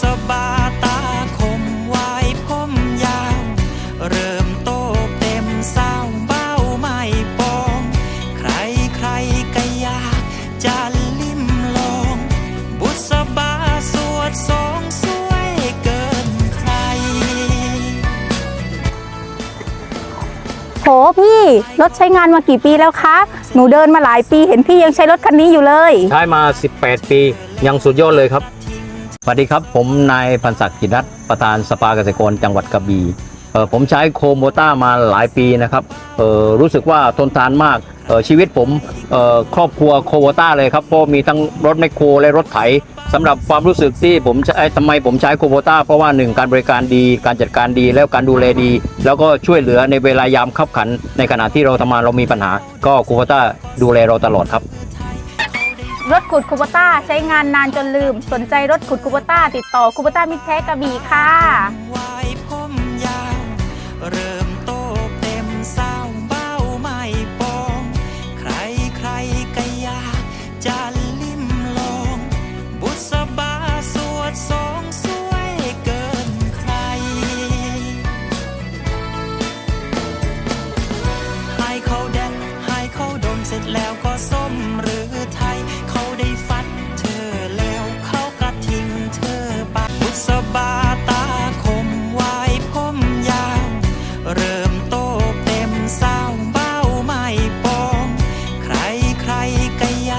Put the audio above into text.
ษบาตาคมไว้ผมยาว เริ่มโตเต็มเศร้าเบ้าไม่ปอง ใครใครก็อยากจะลิ้มลอง บุษบาสวดสองสวยเกินใคร โหพี่รถใช้งานมากี่ปีแล้วคะ หนูเดินมาหลายปีเห็นพี่ยังใช้รถคันนี้อยู่เลย ใช้มา 18 ปี ยังสุดยอดเลยครับส วัสดีครับ ผมนายพันศักดิ์กิรัตประธานสภาเกษตรกรจังหวัดกระบี่ผมใช้โคโมต้ามาหลายปีนะครับรู้สึกว่าทนทานมากชีวิตผมครอบครัวโคโมต้าเลยครับเพราะมีทั้งรถแมคโครและรถไถสำหรับความรู้สึกที่ผมใช้ทำไมผมใช้โคโมต้าเพราะว่าหนึ่งการบริการดี การจัดการดีแล้วการดูแลดี แล้วก็ช่วยเหลือในเวลายามขับขัน ในขณะที่เราทำงานเรามีปัญหา ก็โคโมต้าดูแลเราตลอดครับ รถขุดคูปต้าใช้งานนานจนลืม สนใจรถขุดคูปต้าติดต่อคูปต้ามิตรแท้กระบี่ค่ะ